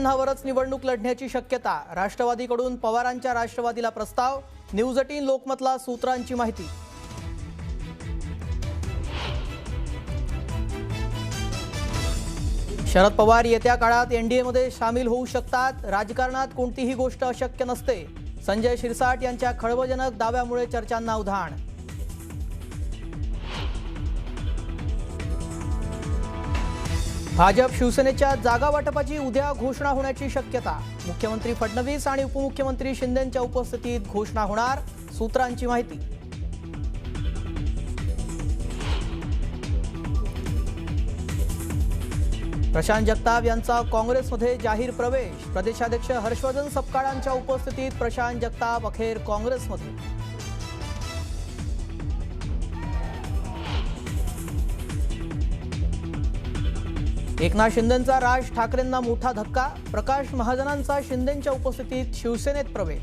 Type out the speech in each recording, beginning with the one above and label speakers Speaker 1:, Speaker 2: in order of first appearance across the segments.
Speaker 1: चिन्हावरच निवडणूक लढण्याची शक्यता. राष्ट्रवादीकडून पवारांच्या राष्ट्रवादीला प्रस्ताव न्यूज एटीन लोकमतला सूत्रांची माहिती. शरद पवार येत्या काळात एनडीएमध्ये सामील होऊ शकतात. राजकारणात कोणतीही गोष्ट अशक्य नसते. संजय शिरसाट यांच्या खळबळजनक दाव्यामुळे चर्चांना उधाण. भाजप शिवसेनेच्या जागा वाटपाची उद्या घोषणा होण्याची शक्यता. मुख्यमंत्री फडणवीस आणि उपमुख्यमंत्री शिंदेंच्या उपस्थितीत घोषणा होणार सूत्रांची माहिती. प्रशांत जगताप यांचा काँग्रेसमध्ये जाहीर प्रवेश. प्रदेशाध्यक्ष हर्षवर्धन सपकाळांच्या उपस्थितीत प्रशांत जगताप अखेर काँग्रेसमध्ये. एकनाथ शिंदेंचा राज ठाकरेंना मोठा धक्का प्रकाश महाजनांचा शिंदेंच्या उपस्थितीत शिवसेनेत प्रवेश.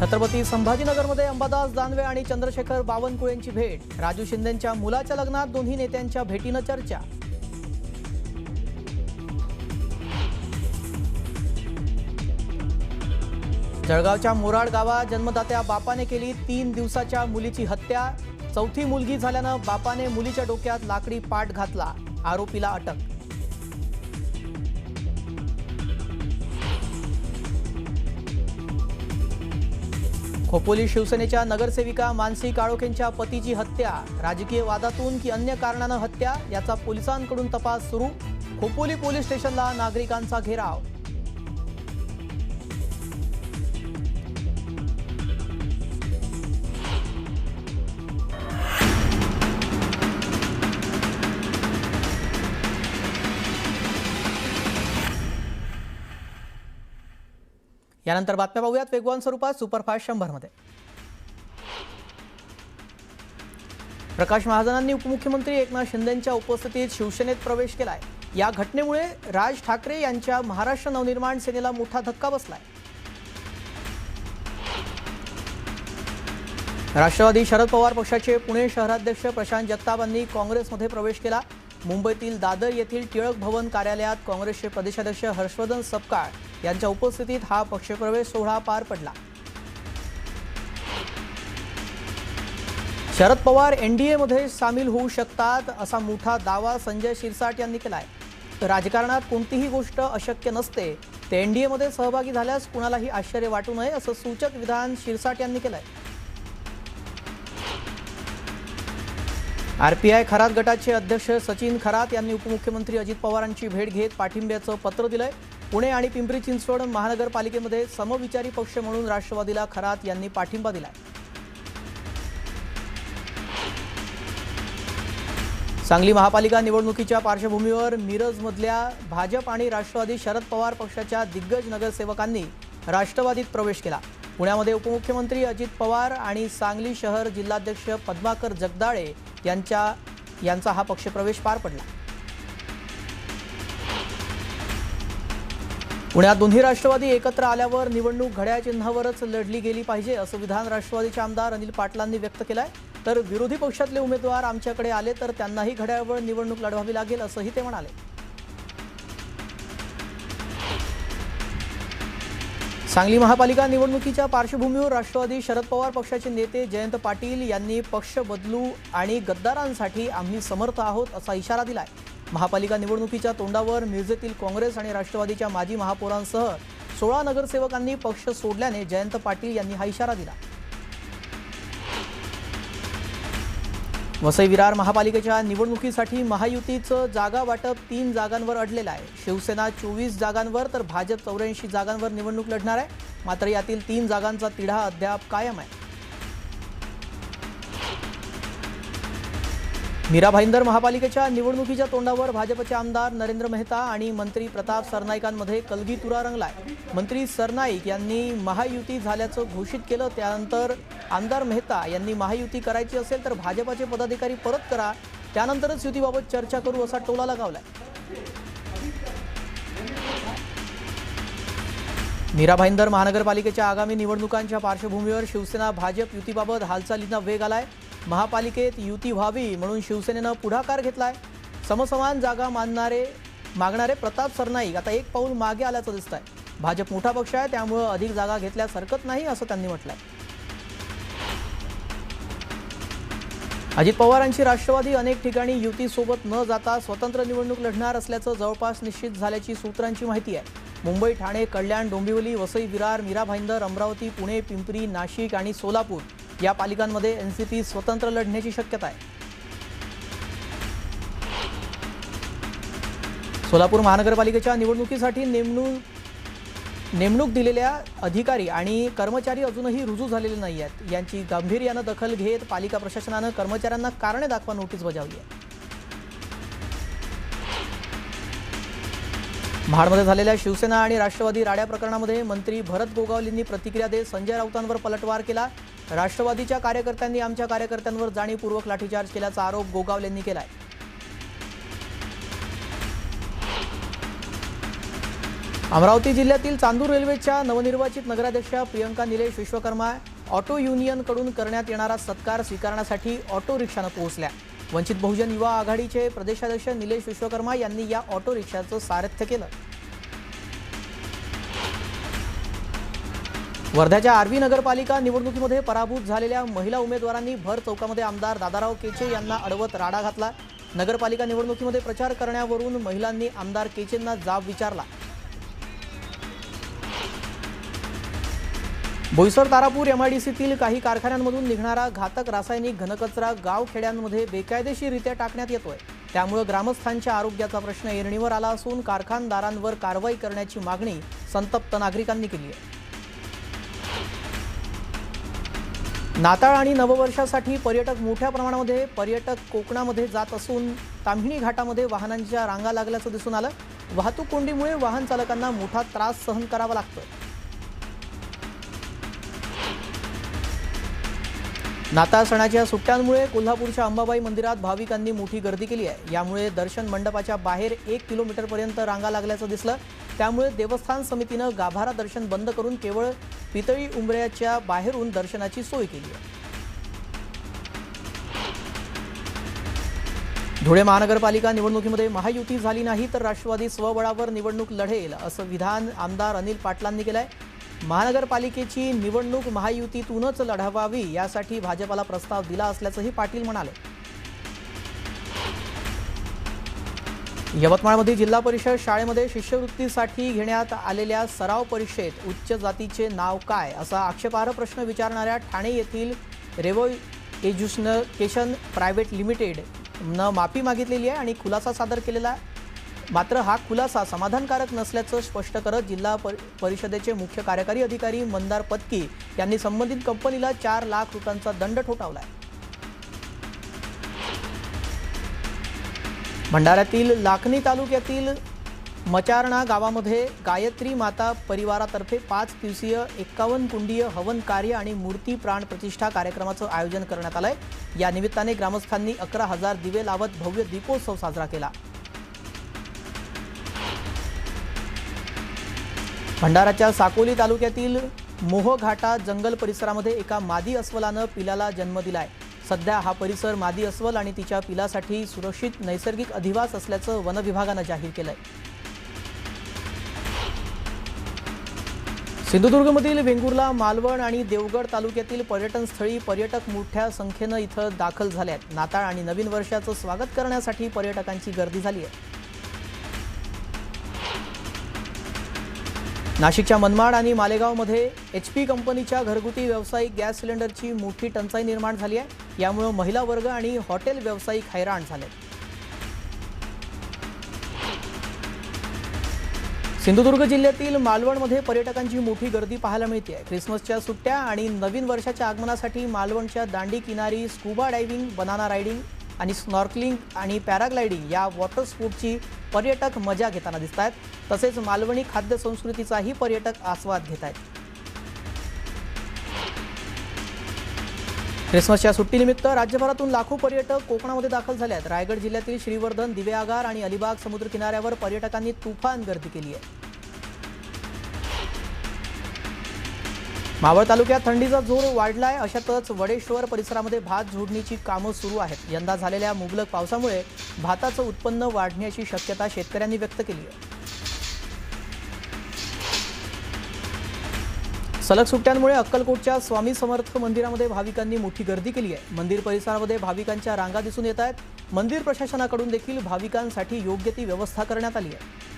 Speaker 1: छत्रपती संभाजीनगरमध्ये अंबादास दानवे आणि चंद्रशेखर बावनकुळेंची भेट राजू शिंदेंच्या मुलाच्या लग्नात दोन्ही नेत्यांच्या भेटीनं चर्चा. जळगावच्या मोराड गावात जन्मदात्या बापाने केली तीन दिवसाच्या मुलीची हत्या. चौथी मुलगी झाल्यानं बापाने मुलीच्या डोक्यात लाकडी पाट घातला. आरोपीला अटक. खोपोली शिवसेनेच्या नगरसेविका मानसी काळोखेंच्या पतीची हत्या. राजकीय वादातून की अन्य कारणानं हत्या याचा पोलिसांकडून तपास सुरू. खोपोली पोलीस स्टेशनला नागरिकांचा घेराव. यानंतर बातम्या पाहूयात वेगवान स्वरूपात सुपरफास्ट शंभरमध्ये. प्रकाश महाजनांनी उपमुख्यमंत्री एकनाथ शिंदेंच्या उपस्थितीत शिवसेनेत प्रवेश केलाय. या घटनेमुळे राज ठाकरे यांच्या महाराष्ट्र नवनिर्माण सेनेला मोठा धक्का बसलाय. राष्ट्रवादी शरद पवार पक्षाचे पुणे शहराध्यक्ष प्रशांत जगताप यांनी काँग्रेसमध्ये प्रवेश केला. मुंबईतील दादर येथील टिळक भवन कार्यालयात काँग्रेसचे प्रदेशाध्यक्ष हर्षवर्धन सपकाळ यांच्या उपस्थितीत हा पक्षप्रवेश सोहळा पार पडला. शरद पवार एनडीएमध्ये सामील होऊ शकतात असा मोठा दावा संजय शिरसाट यांनी केलाय. राजकारणात कोणतीही गोष्ट अशक्य नसते ते एनडीएमध्ये सहभागी झाल्यास कुणालाही आश्चर्य वाटू नये असं सूचक विधान शिरसाट यांनी केलंय. आरपीआय खरात गटाचे अध्यक्ष सचिन खरात यांनी उपमुख्यमंत्री अजित पवारांची भेट घेत पाठिंब्याचं पत्र दिलंय. पुणे आणि पिंपरी चिंचवड महानगरपालिकेमध्ये समविचारी पक्ष म्हणून राष्ट्रवादीला खरात यांनी पाठिंबा दिलाय. सांगली महापालिका निवडणुकीच्या पार्श्वभूमीवर मिरजमधल्या भाजप आणि राष्ट्रवादी शरद पवार पक्षाच्या दिग्गज नगरसेवकांनी राष्ट्रवादीत प्रवेश केला. पुण्यामध्ये उपमुख्यमंत्री अजित पवार आणि सांगली शहर जिल्हाध्यक्ष पद्माकर जगदाळे यांच्या यांचा हा पक्षप्रवेश पार पडला. पुण्यात दोन्ही राष्ट्रवादी एकत्र आल्यावर निवडणूक घड्या चिन्हावरच लढली गेली पाहिजे असं विधान राष्ट्रवादीचे आमदार अनिल पाटलांनी व्यक्त केलंय. तर विरोधी पक्षातले उमेदवार आमच्याकडे आले तर त्यांनाही घड्याळवर निवडणूक लढवावी लागेल असंही ते म्हणाले. सांगली महापालिका निवडणुकीच्या पार्श्वभूमीवर राष्ट्रवादी शरद पवार पक्षाचे नेते जयंत पाटील यांनी पक्ष बदलू आणि गद्दारांसाठी आम्ही समर्थ आहोत असा इशारा दिलाय. महापालिका निवडणुकीच्या तोंडावर मिरजेतील काँग्रेस आणि राष्ट्रवादीच्या माजी महापौरांसह सोळा नगरसेवकांनी पक्ष सोडल्याने जयंत पाटील यांनी हा इशारा दिला. वसई विरार महापालिकेच्या निवडणुकीसाठी महायुतीचं जागा वाटप तीन जागांवर अडलेलं आहे. शिवसेना चोवीस जागांवर तर भाजप चौऱ्याऐंशी जागांवर निवडणूक लढणार आहे. मात्र यातील तीन जागांचा तिढा अद्याप कायम आहे. मीरा भाईंदर महापालिकेच्या निवडणुकीच्या तोंडावर भाजपचे आमदार नरेंद्र मेहता आणि मंत्री प्रताप सरनाईकांमध्ये कलगीतुरा रंगलाय. मंत्री सरनाईक यांनी महायुती झाल्याचं घोषित केलं त्यानंतर आमदार मेहता यांनी महायुती करायची असेल तर भाजपाचे पदाधिकारी परत करा त्यानंतरच युतीबाबत चर्चा करू असा टोला लगावलाय. मीरा भाईंदर महानगरपालिकेच्या आगामी निवडणुकांच्या पार्श्वभूमीवर शिवसेना भाजप युतीबाबत हालचालींना वेग आलाय. महापालिकेत युती व्हावी म्हणून शिवसेनेनं पुढाकार घेतलाय. समसमान जागा मानणारे मागणारे प्रताप सरनाईक आता एक पाऊल मागे आल्याचं दिसत आहे भाजप मोठा पक्ष आहे त्यामुळं अधिक जागा घेतल्यास हरकत नाही असं त्यांनी म्हटलंय. अजित पवारांची राष्ट्रवादी अनेक ठिकाणी युतीसोबत न जाता स्वतंत्र निवडणूक लढणार असल्याचं जवळपास निश्चित झाल्याची सूत्रांची माहिती आहे. मुंबई ठाणे कल्याण डोंबिवली वसई विरार मीरा भाईंदर अमरावती पुणे पिंपरी नाशिक आणि सोलापूर. या पालिकांमध्ये एन सी पी स्वतंत्र लढण्याची शक्यता आहे. सोलापूर महानगरपालिकेच्या निवडणुकीसाठी नेमणूक नेमणूक दिलेल्या अधिकारी आणि कर्मचारी अजूनही रुजू झालेले नाही आहेत यांची गांभीर्यानं दखल घेत पालिका प्रशासनानं कर्मचाऱ्यांना कारणे दाखवा नोटीस बजावली आहे. महाडमध्ये झालेल्या शिवसेना आणि राष्ट्रवादी राड्या प्रकरणामध्ये मंत्री भरत गोगावलींनी प्रतिक्रिया देत संजय राऊतांवर पलटवार केला. राष्ट्रवादीच्या कार्यकर्त्यांनी आमच्या कार्यकर्त्यांवर जाणीवपूर्वक लाठीचार्ज केल्याचा आरोप गोगावलेंनी केलाय. अमरावती जिल्ह्यातील चांदूर रेल्वेच्या नवनिर्वाचित नगराध्यक्षा प्रियंका निलेश विश्वकर्मा ऑटो युनियनकडून करण्यात येणारा सत्कार स्वीकारण्यासाठी ऑटो रिक्षानं पोहोचल्या. वंचित बहुजन युवा आघाडीचे प्रदेशाध्यक्ष निलेश विश्वकर्मा यांनी या ऑटो रिक्षाचं सारथ्य केलं. वर्ध्याच्या आर्वी नगरपालिका निवडणुकीमध्ये पराभूत झालेल्या महिला उमेदवारांनी भर चौकामध्ये आमदार दादाराव केचे यांना अडवत राडा घातला. नगरपालिका निवडणुकीमध्ये प्रचार करण्यावरून महिलांनी आमदार केचेंना जाब विचारला. बोईसर तारापूर एमआयडीसीतील काही कारखान्यांमधून निघणारा घातक रासायनिक घनकचरा गावखेड्यांमध्ये बेकायदेशीररित्या टाकण्यात येतोय. त्यामुळं ग्रामस्थांच्या आरोग्याचा प्रश्न ऐरणीवर आला असून कारखानदारांवर कारवाई करण्याची मागणी संतप्त नागरिकांनी केली आहे. नाताळ आणि नववर्षासाठी पर्यटक मोठ्या प्रमाणामध्ये पर्यटक कोकणामध्ये जात असून ताम्हिणी घाटामध्ये वाहनांच्या रांगा लागल्याचं दिसून आलं. वाहतूक कोंडीमुळे वाहन चालकांना मोठा त्रास सहन करावा लागतोय. नाताळ सणाच्या सुट्ट्यांमुळे कोल्हापूरच्या अंबाबाई मंदिरात भाविकांनी मोठी गर्दी केली आहे. यामुळे दर्शन मंडपाच्या बाहेर एक किलोमीटरपर्यंत रांगा लागल्याचं दिसलं. त्यामुळे देवस्थान समितीनं गाभारा दर्शन बंद करून केवळ पितळी उंबऱ्याच्या बाहेरून दर्शनाची सोय केली आहे. धुळे महानगरपालिका निवडणुकीमध्ये महायुती झाली नाही तर राष्ट्रवादी स्वबळावर निवडणूक लढेल असं विधान आमदार अनिल पाटलांनी केलं आहे महानगरपालिकेची निवडणूक महायुतीतूनच लढवावी यासाठी भाजपाला प्रस्ताव दिला असल्याचंही पाटील म्हणाले. यवतमाळमध्ये जिल्हा परिषद शाळेमध्ये शिष्यवृत्तीसाठी घेण्यात आलेल्या सराव परीक्षेत उच्च जातीचे नाव काय असा आक्षेपार्ह प्रश्न विचारणाऱ्या ठाणे येथील रेवो एज्युकेशन प्रायव्हेट लिमिटेड न माफी मागितलेली आहे आणि खुलासा सादर केलेला आहे मात्र हा खुलासा समाधानकारक नसल्याचं स्पष्ट करत जिल्हा परिषदेचे मुख्य कार्यकारी अधिकारी मंदार पत्की यांनी संबंधित कंपनीला चार लाख रुपयांचा दंड ठोठावलाय. भंडाऱ्यातील लाखनी तालुक्यातील मचारणा गावामध्ये गायत्री माता परिवारातर्फे पाच दिवसीय एक्कावन्न कुंडीय हवन कार्य आणि मूर्ती प्राण प्रतिष्ठा कार्यक्रमाचं आयोजन करण्यात आलंय. या निमित्ताने ग्रामस्थांनी अकरा हजार दिवे लावत भव्य दीपोत्सव साजरा केला. भंडाराच्या साकोली तालुक्यातील मोहघाटा जंगल परिसरामध्ये एका मादी अस्वलानं पिलाला जन्म दिलाय. सध्या हा परिसर मादी अस्वल आणि तिच्या पिलासाठी सुरक्षित नैसर्गिक अधिवास असल्याचं वनविभागानं जाहीर केलंय. सिंधुदुर्गमधील वेंगुर्ला मालवण आणि देवगड तालुक्यातील पर्यटनस्थळी पर्यटक मोठ्या संख्येनं इथं दाखल झाले आहेत नाताळ आणि नवीन वर्षाचं स्वागत करण्यासाठी पर्यटकांची गर्दी झाली आहे नाशिकच्या मनमाड आणि मालेगावमध्ये एच पी कंपनीच्या घरगुती व्यावसायिक गॅस सिलेंडरची मोठी टंचाई निर्माण झाली आहे. यामुळे महिला वर्ग आणि हॉटेल व्यावसायिक हैराण झाले. सिंधुदुर्ग जिल्ह्यातील मालवणमध्ये पर्यटकांची मोठी गर्दी पाहायला मिळते आहे क्रिसमसच्या सुट्ट्या आणि नवीन वर्षाच्या आगमनासाठी मालवणच्या दांडी किनारी स्कुबा डायव्हिंग बनाना रायडिंग आणि स्नॉर्कलिंग आणि पॅराग्लायडिंग या वॉटर स्पोर्टची पर्यटक मजा घेताना दिसत आहेत तसेच मालवणी खाद्य संस्कृतीचाही पर्यटक आस्वाद घेत आहेत क्रिसमसच्या सुट्टीनिमित्त राज्यभरातून लाखो पर्यटक कोकणामध्ये दाखल झाले आहेत रायगड जिल्ह्यातील श्रीवर्धन दिवेआगार आणि अलिबाग समुद्र किनाऱ्यावर पर्यटकांनी तुफान गर्दी केली आहे मावळ तालुक्यात थंडीचा जोर वाढलाय. अशातच वडेश्वर परिसरामध्ये भात झोडणीची कामं सुरू आहेत. यंदा झालेल्या मुबलक पावसामुळे भाताचं उत्पन्न वाढण्याची शक्यता शेतकऱ्यांनी व्यक्त केली आहे. सलग सुट्ट्यांमुळे अक्कलकोटच्या स्वामी समर्थ मंदिरामध्ये भाविकांनी मोठी गर्दी केली आहे. मंदिर परिसरामध्ये भाविकांच्या रांगा दिसून येत आहेत. मंदिर प्रशासनाकडून देखील भाविकांसाठी योग्य ती व्यवस्था करण्यात आली आहे.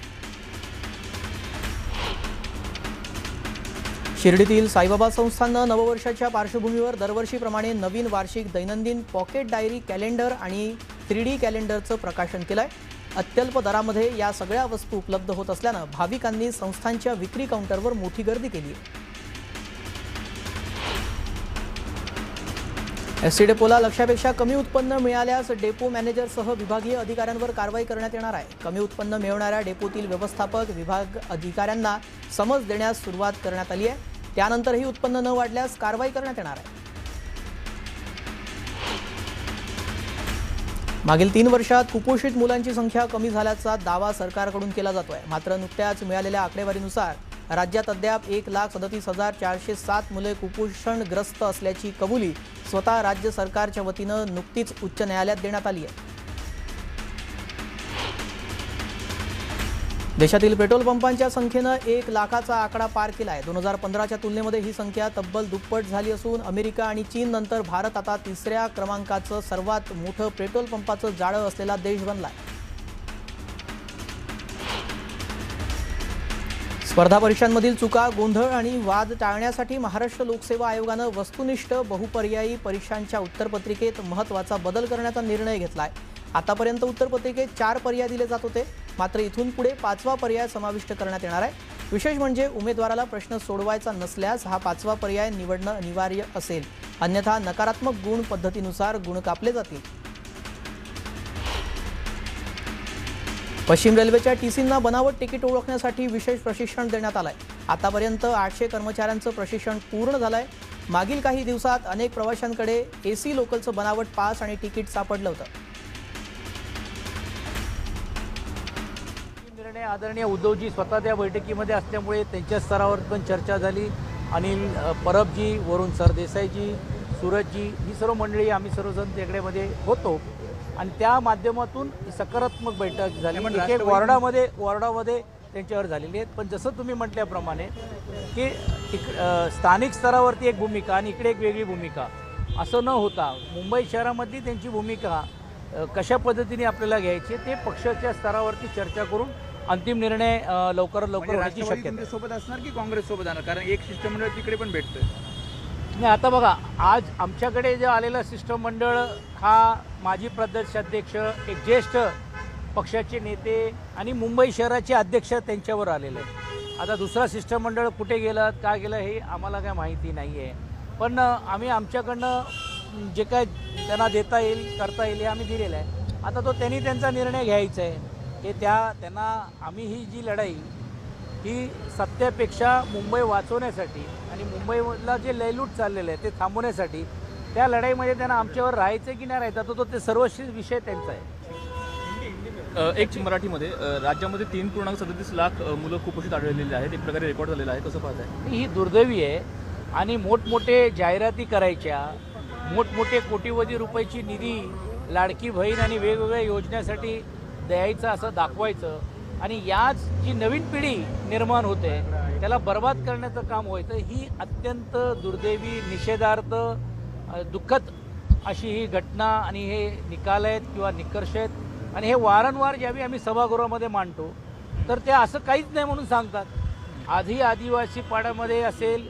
Speaker 1: शिर्डीतील साईबाबा संस्थाननं नववर्षाच्या पार्श्वभूमीवर दरवर्षीप्रमाणे नवीन वार्षिक दैनंदिन पॉकेट डायरी कॅलेंडर आणि थ्री डी कॅलेंडरचं प्रकाशन केलं आहे अत्यल्प दरामध्ये या सगळ्या वस्तू उपलब्ध होत असल्यानं भाविकांनी संस्थांच्या विक्री काउंटरवर मोठी गर्दी केली. आहे एस डेपोला लक्षापेक्षा कमी उत्पन्न मिळाल्यास डेपो मॅनेजरसह विभागीय अधिकाऱ्यांवर कारवाई करण्यात येणार आहे. कमी उत्पन्न मिळवणाऱ्या डेपोतील व्यवस्थापक विभाग अधिकाऱ्यांना समज देण्यास सुरुवात करण्यात आली आहे. त्यानंतरही उत्पन्न न वाढल्यास कारवाई करण्यात येणार आहे. मागील तीन वर्षात कुपोषित मुलांची संख्या कमी झाल्याचा दावा सरकारकडून केला जातोय. मात्र नुकत्याच मिळालेल्या आकडेवारीनुसार राज्यात अद्याप एक लाख सदतीस हजार चारशे सात मुले कुपोषणग्रस्त असल्याची कबुली स्वतः राज्य सरकारच्या वतीनं नुकतीच उच्च न्यायालयात देण्यात आली आहे. देशातील पेट्रोल पंपांच्या संख्येनं एक लाखाचा आकडा पार केला आहे दोन हजार पंधराच्या तुलनेमध्ये ही संख्या तब्बल दुप्पट झाली असून अमेरिका आणि चीन नंतर भारत आता तिसऱ्या क्रमांकाचं सर्वात मोठं पेट्रोल पंपाचं जाळं असलेला देश बनला आहे स्पर्धा परीक्षांमधील चुका गोंधळ आणि वाद टाळण्यासाठी महाराष्ट्र लोकसेवा आयोगानं वस्तुनिष्ठ बहुपर्यायी परीक्षांच्या उत्तरपत्रिकेत महत्त्वाचा बदल करण्याचा निर्णय घेतला आहे आतापर्यंत उत्तरपत्रिकेत चार पर्याय दिले जात होते. मात्र इथून पुढे पाचवा पर्याय समाविष्ट करण्यात येणार आहे. विशेष म्हणजे उमेदवाराला प्रश्न सोडवायचा नसल्यास हा पाचवा पर्याय निवडणं अनिवार्य असेल. अन्यथा नकारात्मक गुण पद्धतीनुसार गुण कापले जातील. पश्चिम रेल्वेच्या टीसींना बनावट तिकीट ओळखण्यासाठी विशेष प्रशिक्षण देण्यात आलंय. आतापर्यंत आठशे कर्मचाऱ्यांचं प्रशिक्षण पूर्ण झालंय. मागील काही दिवसात अनेक प्रवाशांकडे एसी लोकलचं बनावट पास आणि तिकीट सापडलं होतं.
Speaker 2: निर्णय आदरणीय उद्धवजी स्वतः त्या बैठकीमध्ये असल्यामुळे त्यांच्या स्तरावर पण चर्चा झाली. अनिल परबजी वरुण सरदेसाईजी सूरजजी ही सर्व मंडळी आम्ही सर्वजण तिकडेमध्ये होतो. आणि त्या माध्यमातून सकारात्मक बैठक झाली. एक एक वॉर्डामध्ये वॉर्डामध्ये त्यांच्यावर झालेली आहेत. पण जसं तुम्ही म्हटल्याप्रमाणे की इक स्थानिक स्तरावरती एक भूमिका आणि इकडे एक वेगळी भूमिका. असं न होता मुंबई शहरामधली त्यांची भूमिका कशा पद्धतीने आपल्याला घ्यायची ते पक्षाच्या स्तरावरती चर्चा करून अंतिम निर्णय लवकरात लवकर
Speaker 3: म्हणजे
Speaker 2: होण्याची शक्यता
Speaker 3: सोबत असणार की काँग्रेस सोबत असणार कारण एक शिष्टमंडळ तिकडे पण भेटतंय.
Speaker 2: नाही आता बघा आज आमच्याकडे जे आलेलं शिष्टमंडळ हा माजी प्रदेशाध्यक्ष एक ज्येष्ठ पक्षाचे नेते आणि मुंबई शहराचे अध्यक्ष त्यांच्यावर आलेलं आहे आता दुसरा शिष्टमंडळ कुठे गेलं काय गेलं हे आम्हाला काय माहिती नाही आहे पण आम्ही आमच्याकडनं जे काय त्यांना देता येईल करता येईल हे आम्ही दिलेलं आहे. आता तो त्यांनी त्यांचा निर्णय घ्यायचा आहे. की त्या त्यांना आम्ही ही जी लढाई ही सत्तेपेक्षा मुंबई वाचवण्यासाठी आणि मुंबईमधला जे लयलूट चाललेलं आहे ते थांबवण्यासाठी त्या लढाईमध्ये त्यांना आमच्यावर राहायचं की नाही राहायचं तो तो ते सर्वस्वी विषय त्यांचा आहे.
Speaker 4: एक मराठीमध्ये राज्यामध्ये तीन पूर्णांक सदतीस लाख मुलं कुपोषित आढळलेली आहेत. एक प्रकारे रेकॉर्ड झालेला आहे. कसं पाहताय?
Speaker 2: ही दुर्दैवी आहे. आणि मोठमोठे जाहिराती करायच्या मोठमोठे कोटीवधी रुपयाची निधी लाडकी बहीण आणि वेगवेगळ्या योजनेसाठी द्यायचं असं दाखवायचं आणि याच जी नवीन पिढी निर्माण होते त्याला बर्बाद करण्याचं काम व्हायचं ही अत्यंत दुर्दैवी निषेधार्थ दुःखद अशी ही घटना आणि हे निकाल आहेत किंवा निकर्ष आहेत आणि हे वारंवार ज्यावेळी आम्ही सभागृहामध्ये मांडतो तर ते असं काहीच नाही म्हणून सांगतात. आधी आदिवासी पाड्यामध्ये असेल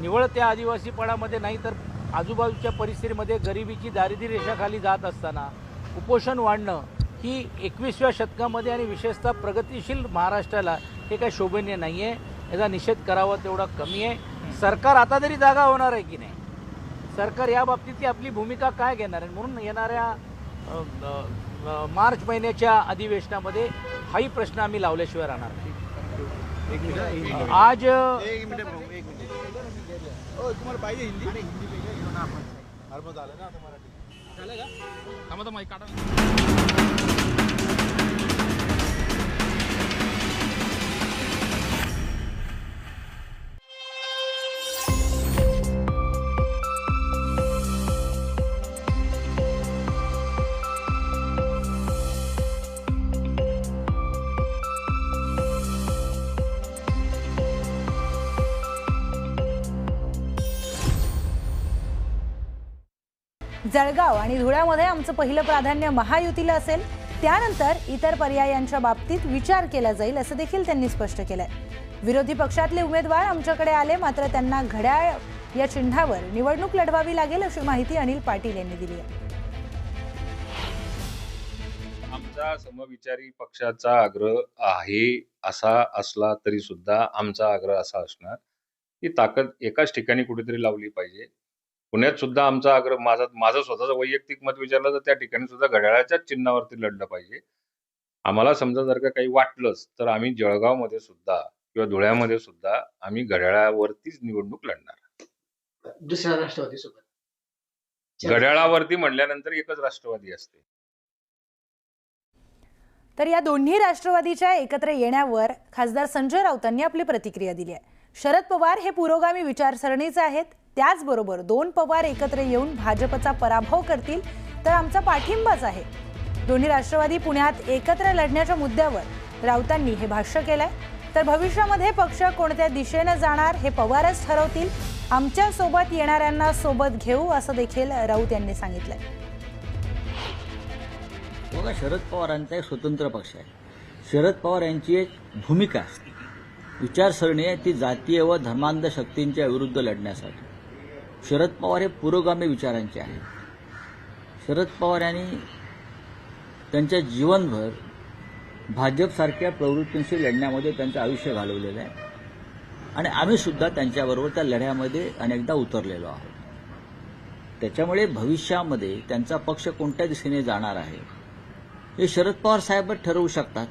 Speaker 2: निवळ त्या आदिवासी पाड्यामध्ये नाही तर आजूबाजूच्या परिस्थितीमध्ये गरिबीची दारिद्र्य रेषाखाली जात असताना कुपोषण वाढणं ही एकविसव्या शतकामध्ये आणि विशेषतः प्रगतिशील महाराष्ट्राला हे काही शोभनीय नाही आहे याचा निषेध करावा तेवढा कमी आहे. सरकार आता तरी जागा होणार आहे की नाही? सरकार या बाबतीतली आपली भूमिका काय घेणार आहे? म्हणून येणाऱ्या मार्च महिन्याच्या अधिवेशनामध्ये हाही प्रश्न आम्ही लावल्याशिवाय राहणार नाही. आज
Speaker 3: तुम्हाला पाहिजे हिंदी?
Speaker 4: झालं का? थांबा माईक काढा
Speaker 5: जळगाव आणि धुळ्यामध्ये आमचं पहिलं प्राधान्य महायुतीला असेल त्यानंतर इतर पर्यायांच्या बाबतीत विचार केला जाईल असं देखील त्यांनी स्पष्ट केलंय. विरोधी पक्षातले उमेदवार आमच्याकडे आले मात्र त्यांना घड्याळ या चिन्हावर निवडणूक लढवावी लागेल अशी माहिती अनिल पाटील यांनी दिली आहे.
Speaker 6: आमचा समविचारी पक्षाचा आग्रह आहे असा असला तरी सुद्धा आमचा आग्रह असा असणार की ताकद एकाच ठिकाणी कुठेतरी लावली पाहिजे. पुण्यात सुद्धा आमचा आग्रह माझा माझं स्वतःचं वैयक्तिक मत विचारलं तर त्या ठिकाणी सुद्धा घड्याळाच्याच चिन्हावरती लढलं पाहिजे. आम्हाला समजा जर का काही वाटलंच तर आम्ही जळगावमध्ये सुद्धा किंवा धुळ्यामध्ये सुद्धा आम्ही घड्याळावरतीच निवडणूक लढणार.
Speaker 7: दुसऱ्या राष्ट्रवादी सोबत
Speaker 6: घड्याळावरती म्हणल्यानंतर एकच राष्ट्रवादी असते.
Speaker 5: तर या दोन्ही राष्ट्रवादीच्या एकत्र येण्यावर खासदार संजय राऊतांनी आपली प्रतिक्रिया दिली आहे. शरद पवार हे पुरोगामी विचारसरणीचे आहेत. त्याचबरोबर दोन पवार एकत्र येऊन भाजपचा पराभव करतील तर आमचा पाठिंबाच आहे. दोन्ही राष्ट्रवादी पुण्यात एकत्र लढण्याच्या मुद्द्यावर राऊतांनी हे भाष्य केलंय. तर भविष्यामध्ये पक्ष कोणत्या दिशेनं जाणार हे पवारच ठरवतील. आमच्यासोबत येणाऱ्यांना सोबत घेऊ असं देखील राऊत यांनी सांगितलंय.
Speaker 8: बघा शरद पवारांचा एक स्वतंत्र पक्ष आहे. शरद पवार यांची एक भूमिका विचारसरणी आहे ती जातीय व धर्मांध शक्तींच्या विरुद्ध लढण्यासाठी. शरद पवार हे पुरोगामी विचारांचे आहेत. शरद पवार यांनी त्यांच्या जीवनभर भाजपसारख्या प्रवृत्तींशी लढण्यामध्ये त्यांचं आयुष्य घालवलेलं आहे. आणि आम्ही सुद्धा त्यांच्याबरोबर त्या लढ्यामध्ये अनेकदा उतरलेलो आहोत. त्याच्यामुळे भविष्यामध्ये त्यांचा पक्ष कोणत्या दिशेने जाणार आहे हे शरद पवार साहेबच ठरवू शकतात.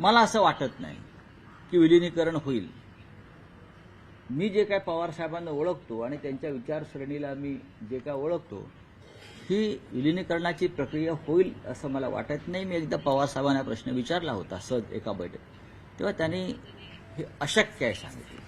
Speaker 8: मला असं वाटत नाही की विलिनीकरण होईल. मी जे काय पवार साहेबांना ओळखतो आणि त्यांच्या विचारसरणीला मी जे काय ओळखतो ही विलिनीकरणाची प्रक्रिया होईल असं मला वाटत नाही. मी एकदा पवार साहेबांना प्रश्न विचारला होता सहज एका बैठक तेव्हा त्यांनी हे अशक्य आहे सांगितलं.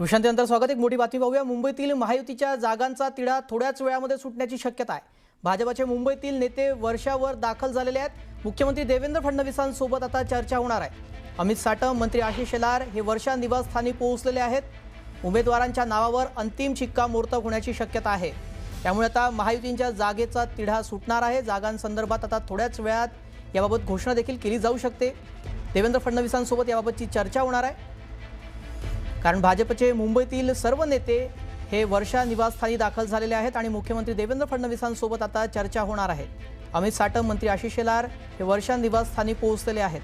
Speaker 1: विश्रांतीनंतर स्वागत एक मोठी बातमी पाहूया. मुंबईतील महायुतीच्या जागांचा तिढा थोड्याच वेळामध्ये सुटण्याची शक्यता आहे. भाजपाचे मुंबईतील नेते वर्षावर दाखल झालेले आहेत. मुख्यमंत्री देवेंद्र फडणवीसांसोबत आता चर्चा होणार आहे. अमित साटम मंत्री आशिष शेलार हे वर्षा निवासस्थानी पोहोचलेले आहेत. उमेदवारांच्या नावावर अंतिम शिक्कामोर्तब होण्याची शक्यता आहे. त्यामुळे आता महायुतींच्या जागेचा तिढा सुटणार आहे. जागांसंदर्भात आता थोड्याच वेळात याबाबत घोषणा देखील केली जाऊ शकते. देवेंद्र फडणवीसांसोबत याबाबतची चर्चा होणार आहे. कारण भाजपचे मुंबईतील सर्व नेते हे वर्षा निवासस्थानी दाखल झालेले आहेत आणि मुख्यमंत्री देवेंद्र फडणवीसांसोबत आता चर्चा होणार आहे अमित साटम मंत्री आशिष शेलार हे वर्षा निवासस्थानी पोहोचलेले आहेत.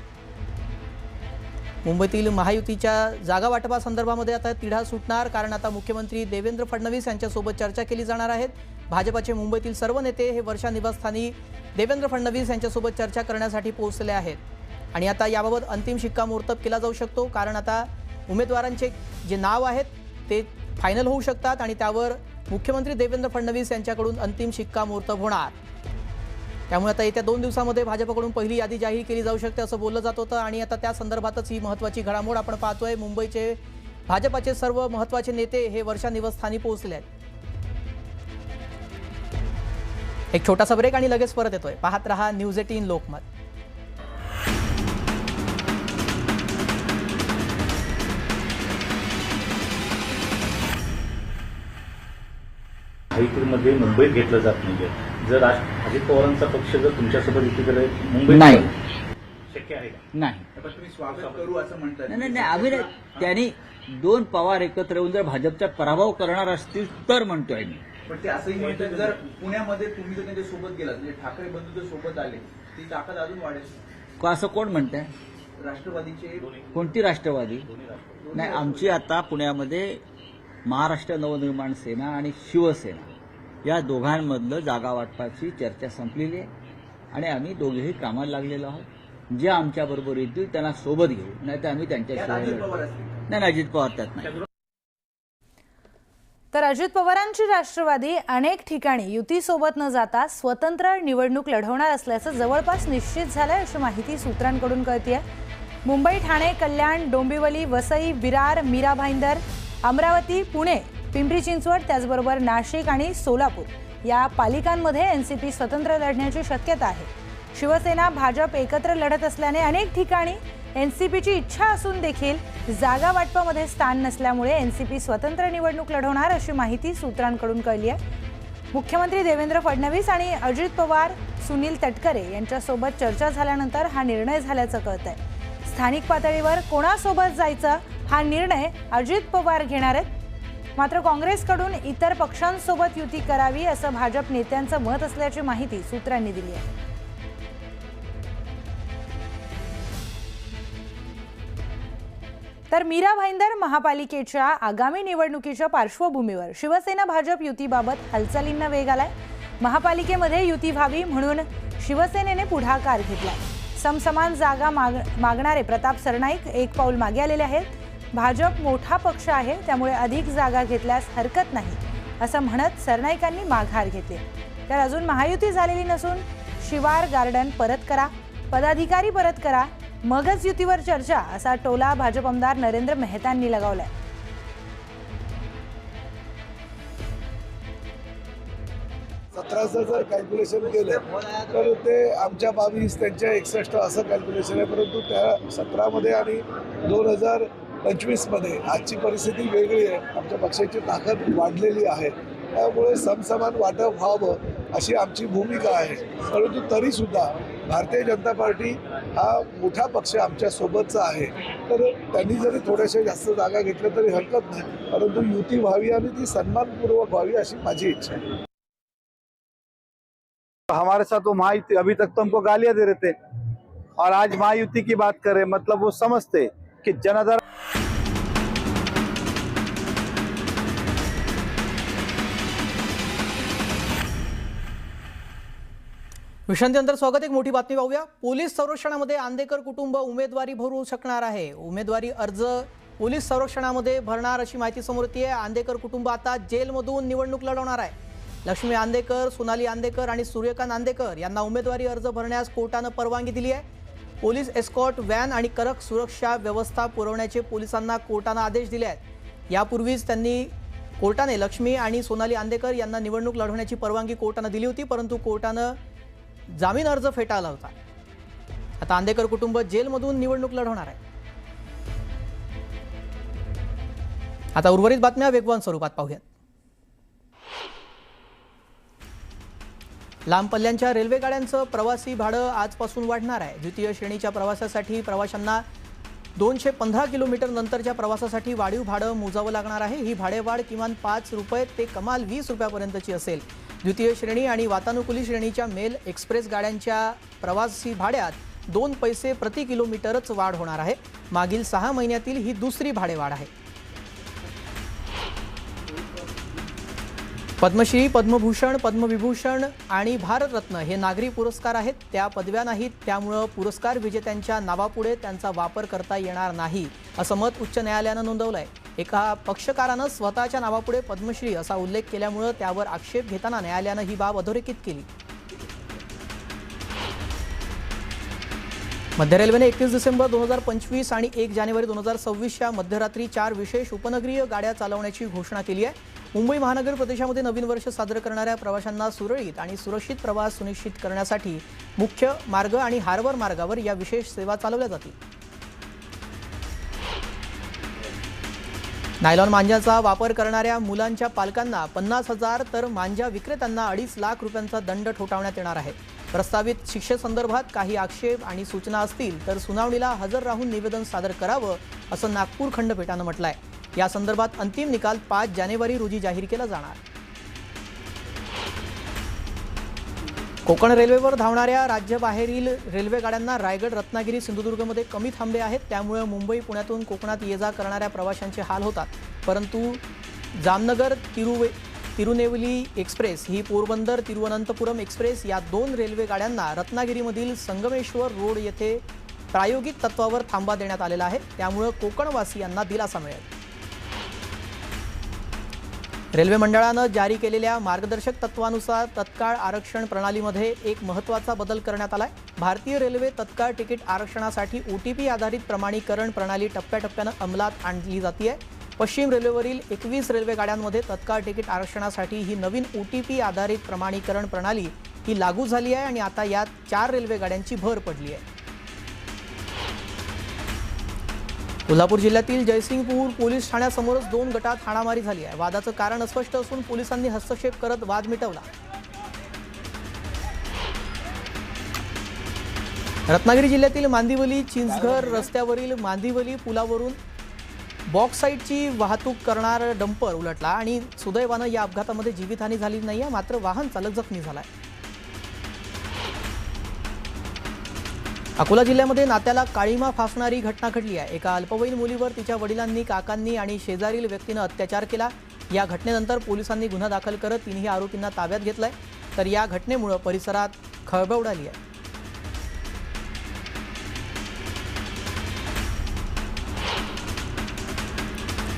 Speaker 1: मुंबईतील महायुतीच्या जागा वाटपासंदर्भामध्ये आता तिढा सुटणार कारण आता मुख्यमंत्री देवेंद्र फडणवीस यांच्यासोबत चर्चा केली जाणार आहेत. भाजपाचे मुंबईतील सर्व नेते हे वर्षा निवासस्थानी देवेंद्र फडणवीस यांच्यासोबत चर्चा करण्यासाठी पोहोचलेले आहेत. आणि आता याबाबत अंतिम शिक्कामोर्तब केला जाऊ शकतो कारण आता उमेदवारांचे जे नाव आहेत ते फायनल होऊ शकतात आणि त्यावर मुख्यमंत्री देवेंद्र फडणवीस यांच्याकडून अंतिम शिक्कामोर्तब होणार. त्यामुळे आता येत्या दोन दिवसामध्ये भाजपकडून पहिली यादी जाहीर केली जाऊ शकते असं बोललं जात होतं आणि आता त्या संदर्भातच ही महत्त्वाची घडामोड आपण पाहतोय. मुंबईचे भाजपाचे सर्व महत्त्वाचे नेते हे वर्षा निवासस्थानी पोहोचले आहेत एक छोटासा ब्रेक आणि लगेच परत येतोय. पाहत रहा न्यूज एटीन लोकमत.
Speaker 9: महायुतीमध्ये मुंबईत घेतलं जात नाहीये. जर अजित पवारांचा पक्ष जर तुमच्यासोबत युतीकडे मुंबईत
Speaker 8: नाही.
Speaker 9: शक्य आहे का?
Speaker 8: नाही.
Speaker 3: स्वागत करू असं म्हणताय.
Speaker 8: नाही नाही नाही. त्यांनी दोन पवार एकत्र येऊन जर भाजपचा पराभव करणार असतील तर म्हणतोय मी.
Speaker 3: पण ते असंही म्हणतात जर पुण्यामध्ये तुम्ही जर त्यांच्यासोबत गेलात म्हणजे ठाकरे बंधू जर सोबत आले ती ताकद अजून वाढेल.
Speaker 8: का असं कोण म्हणतंय?
Speaker 3: राष्ट्रवादीचे
Speaker 8: कोणती राष्ट्रवादी? नाही आमची आता पुण्यामध्ये महाराष्ट्र नवनिर्माण सेना आणि शिवसेना या दोघांमधलं जागा वाटपाची चर्चा संपलेली आहे. आणि आम्ही दोघेही कामाला लागलेलो आहोत. जे आमच्याबरोबर येतील त्यांना सोबत घेऊ. नाही तर आम्ही त्यांच्याशिवाय नाही, अजित पवार त्यात नाही.
Speaker 5: तर अजित पवारांची राष्ट्रवादी अनेक ठिकाणी युतीसोबत न जाता स्वतंत्र निवडणूक लढवणार असल्याचं जवळपास निश्चित झालंय अशी माहिती सूत्रांकडून कळतीये. मुंबई ठाणे कल्याण डोंबिवली वसई विरार मीरा भाईंदर अमरावती पुणे पिंपरी चिंचवड त्याचबरोबर नाशिक आणि सोलापूर या पालिकांमध्ये एन सी पी स्वतंत्र लढण्याची शक्यता आहे. शिवसेना भाजप एकत्र लढत असल्याने अनेक ठिकाणी एन सी पीची इच्छा असून देखील जागा वाटपामध्ये स्थान नसल्यामुळे एन सी पी स्वतंत्र निवडणूक लढवणार अशी माहिती सूत्रांकडून कळली आहे. मुख्यमंत्री देवेंद्र फडणवीस आणि अजित पवार सुनील तटकरे यांच्यासोबत चर्चा झाल्यानंतर हा निर्णय झाल्याचं कळत आहे स्थानिक पातळीवर कोणासोबत जायचं हा निर्णय अजित पवार घेणार आहेत. मात्र काँग्रेसकडून इतर पक्षांसोबत युती करावी असं भाजप नेत्यांचं मत असल्याची माहिती सूत्रांनी दिली आहे. तर मीरा भाईंदर महापालिकेच्या आगामी निवडणुकीच्या पार्श्वभूमीवर शिवसेना भाजप युतीबाबत हालचालींना वेग आलाय. महापालिकेमध्ये युती व्हावी म्हणून शिवसेनेने पुढाकार घेतलाय. समसमान जागा माग मागणारे प्रताप सरनाईक एक पाऊल मागे आलेले आहेत. भाजप मोठा पक्ष आहे त्यामुळे अधिक जागा घेतल्यास हरकत नाही असं म्हणत सरनाईकांनी माघार घेतली. तर अजून महायुती झालेली नसून शिवार गार्डन परत करा पदाधिकारी परत करा मगच युतीवर चर्चा असा टोला भाजप आमदार नरेंद्र मेहतांनी लगावलाय.
Speaker 10: सतराचं जर कॅल्क्युलेशन केलं तर ते आमच्या बावीस त्यांच्या एकसष्ट असं कॅल्क्युलेशन आहे. परंतु त्या सतरामध्ये आणि दोन हजार पंचवीसमध्ये आजची परिस्थिती वेगळी आहे. आमच्या पक्षाची ताकद वाढलेली आहे. त्यामुळे समसमान वाटप व्हावं अशी आमची भूमिका आहे. परंतु तरीसुद्धा भारतीय जनता पार्टी हा मोठा पक्ष आमच्या सोबतचा आहे. तर त्यांनी जरी थोड्याशा जास्त जागा घेतल्या तरी हरकत नाही. परंतु युती व्हावी आणि ती सन्मानपूर्वक व्हावी अशी माझी इच्छा आहे.
Speaker 3: हमारे साथ वो महायुति अभी तक तो हमको गालियां दे रहे थे। और आज महायुति की बात करें मतलब वो समझते कि जनाधार
Speaker 1: विश्रांतीनंतर स्वागत एक मोठी बातमी पाहूया. पोलीस संरक्षणामध्ये आंदेकर कुटुंब उमेदवारी भरू शकणार आहे. उमेदवारी अर्ज पोलीस संरक्षणामध्ये भरणार अशी माहिती समोर येते. आंदेकर कुटुंब आता जेलमधून निवडणूक लढवणार आहे. लक्ष्मी आंदेकर सोनाली आंदेकर आणि सूर्यकांत आंदेकर यांना उमेदवारी अर्ज भरण्यास कोर्टानं परवानगी दिली आहे. पोलीस एस्कॉट व्हॅन आणि कडक सुरक्षा व्यवस्था पुरवण्याचे पोलिसांना कोर्टानं आदेश दिले आहेत. यापूर्वीच त्यांनी कोर्टाने लक्ष्मी आणि सोनाली आंदेकर यांना निवडणूक लढवण्याची परवानगी कोर्टानं दिली होती परंतु कोर्टानं जामीन अर्ज फेटाळला होता. आता आंदेकर कुटुंब जेलमधून निवडणूक लढवणार आहे. आता उर्वरित बातम्या वेगवान स्वरूपात पाहूयात. लांब पल्ल्यांच्या रेल्वे गाड्यांचं प्रवासी भाडं आजपासून वाढणार आहे. द्वितीय श्रेणीच्या प्रवासासाठी प्रवाशांना दोनशे पंधरा किलोमीटर नंतरच्या प्रवासासाठी वाढीव भाडं मोजावं लागणार आहे. ही भाडेवाढ किमान पाच रुपये ते कमाल वीस रुपयापर्यंतची असेल. द्वितीय श्रेणी आणि वातानुकूलित श्रेणीच्या मेल एक्सप्रेस गाड्यांच्या प्रवासी भाड्यात दोन पैसे प्रति किलोमीटरच वाढ होणार आहे. मागील सहा महिन्यातील ही दुसरी भाडेवाढ आहे. पद्मश्री पद्मभूषण पद्मविभूषण आणि भारतरत्न हे नागरी पुरस्कार आहेत. त्या पदव्या नाहीत. त्यामुळं पुरस्कार विजेत्यांच्या नावापुढे त्यांचा वापर करता येणार नाही असं मत उच्च न्यायालयानं नोंदवलं आहे एका पक्षकारानं स्वतःच्या नावापुढे पद्मश्री असा उल्लेख केल्यामुळं त्यावर आक्षेप घेताना न्यायालयानं ही बाब अधोरेखित केली. मध्य रेल्वेने एकतीस डिसेंबर दोन हजार पंचवीस आणि एक जानेवारी दोन हजार सव्वीसच्या मध्यरात्री चार विशेष उपनगरीय गाड्या चालवण्याची घोषणा केली आहे. मुंबई महानगर प्रदेशामध्ये नवीन वर्ष साजरं करणाऱ्या प्रवाशांना सुरळीत आणि सुरक्षित प्रवास सुनिश्चित करण्यासाठी मुख्य मार्ग आणि हार्बर मार्गावर या विशेष सेवा चालवल्या जातील. नायलॉन मांजाचा वापर करणाऱ्या मुलांच्या पालकांना पन्नास हजार तर मांजा विक्रेत्यांना अडीच लाख रुपयांचा दंड ठोठावण्यात येणार आहे. प्रस्तावित शिक्षेसंदर्भात काही आक्षेप आणि सूचना असतील तर सुनावणीला हजर राहून निवेदन सादर करावं असं नागपूर खंडपीठानं म्हटलं आहे या संदर्भात अंतिम निकाल पाच जानेवारी रोजी जाहीर केला जाणार. कोकण रेल्वेवर धावणाऱ्या राज्यबाहेरील रेल्वे गाड्यांना रायगड रत्नागिरी सिंधुदुर्गमध्ये कमी थांबे आहेत. त्यामुळे मुंबई पुण्यातून कोकणात ये जा करणाऱ्या प्रवाशांचे हाल होतात. परंतु जामनगर तिरुवे तिरुनेवली एक्सप्रेस ही पोरबंदर तिरुवनंतपुरम एक्सप्रेस या दोन रेल्वे गाड्यांना रत्नागिरीमधील संगमेश्वर रोड येथे प्रायोगिक तत्वावर थांबा देण्यात आलेला आहे. त्यामुळं कोकणवासियांना दिलासा मिळेल. रेल्वे मंडळानं जारी केलेल्या मार्गदर्शक तत्वानुसार तत्काळ आरक्षण प्रणालीमध्ये एक महत्त्वाचा बदल करण्यात आलाय. भारतीय रेल्वे तत्काळ तिकीट आरक्षणासाठी ओ टी पी आधारित प्रमाणीकरण प्रणाली टप्प्याटप्प्यानं अंमलात आणली जाते पश्चिम रेल्वेवरील एकवीस रेल्वे गाड्यांमध्ये तत्काळ तिकीट आरक्षणासाठी ही नवीन ओ टी पी आधारित प्रमाणीकरण प्रणाली ही लागू झाली आहे आणि आता यात चार रेल्वे गाड्यांची भर पडली आहे. कोल्हापूर जिल्ह्यातील जयसिंगपूर पोलीस ठाण्यासमोरच दोन गटात हाणामारी झाली आहे. वादाचं कारण अस्पष्ट असून पोलिसांनी हस्तक्षेप करत वाद मिटवला. रत्नागिरी जिल्ह्यातील मांदिवली चिंचघर रस्त्यावरील मांदिवली पुलावरून बॉक्साईटची वाहतूक करणार डंपर उलटला आणि सुदैवानं या अपघातामध्ये जीवितहानी झाली नाही आहे मात्र वाहन चालक जखमी झालाय. अकोला जिल्ह्यामध्ये नात्याला काळीमा फासणारी घटना घडली आहे. एका अल्पवयीन मुलीवर तिच्या वडिलांनी काकांनी आणि शेजारील व्यक्तीनं अत्याचार केला. या घटनेनंतर पोलिसांनी गुन्हा दाखल करत तिन्ही आरोपींना ताब्यात घेतलाय. तर या घटनेमुळं परिसरात खळबळ उडाली आहे.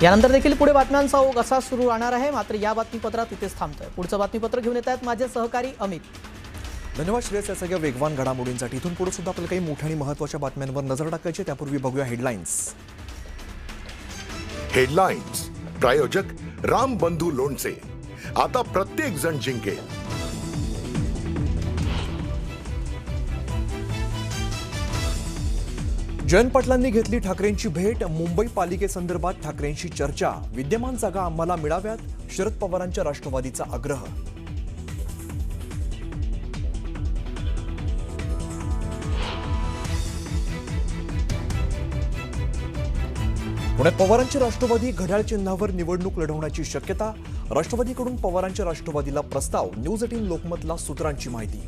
Speaker 1: यानंतर देखील पुढे बातम्यांचा ओघ असा सुरू राहणार आहे. मात्र या बातमीपत्रात इथेच थांबतोय. पुढचं बातमीपत्र घेऊन येत आहेत माझे सहकारी अमित.
Speaker 11: धन्यवाद श्रेयस या सगळ्या वेगवान घडामोडींसाठी. इथून पुढे सुद्धा आपल्याला काही मोठ्या आणि महत्त्वाच्या बातम्यांवर नजर टाकायची. त्यापूर्वी बघूया हेडलाईन्स
Speaker 12: हेडलाईन्स प्रायोजक राम बंधू लोणचे. आता प्रत्येक जण जिंकेल.
Speaker 11: जयंत पाटलांनी घेतली ठाकरेंची भेट. मुंबई पालिकेसंदर्भात ठाकरेंशी चर्चा. विद्यमान जागा आम्हाला मिळाव्यात. शरद पवारांच्या राष्ट्रवादीचा आग्रह. पुण्यात पवारांची राष्ट्रवादी घड्याळ चिन्हावर निवडणूक लढवण्याची शक्यता राष्ट्रवादीकडून पवारांच्या राष्ट्रवादीला प्रस्ताव न्यूज एटीन लोकमतला सूत्रांची माहिती.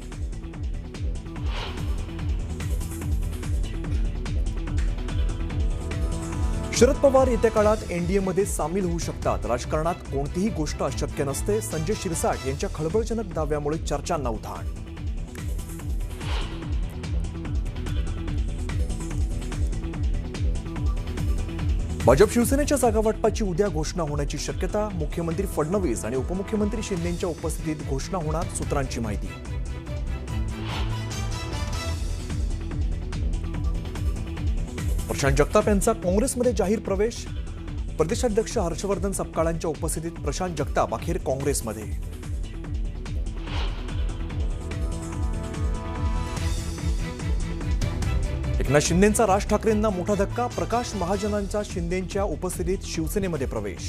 Speaker 11: शरद पवार येत्या काळात एनडीएमध्ये सामील होऊ शकतात. राजकारणात कोणतीही गोष्ट अशक्य नसते संजय शिरसाट यांच्या खळबळजनक दाव्यामुळे चर्चांना उधाण. भाजप शिवसेनेच्या जागावाटपाची उद्या घोषणा होण्याची शक्यता मुख्यमंत्री फडणवीस आणि उपमुख्यमंत्री शिंदेच्या उपस्थितीत घोषणा होणार सूत्रांची माहिती. प्रशांत जगताप यांचा काँग्रेसमध्ये जाहीर प्रवेश. प्रदेशाध्यक्ष हर्षवर्धन सपकाळांच्या उपस्थितीत प्रशांत जगताप अखेर काँग्रेसमध्ये. एकनाथ शिंदेचा राज ठाकरेंना मोठा धक्का प्रकाश महाजनांचा शिंदेच्या उपस्थितीत शिवसेनेमध्ये प्रवेश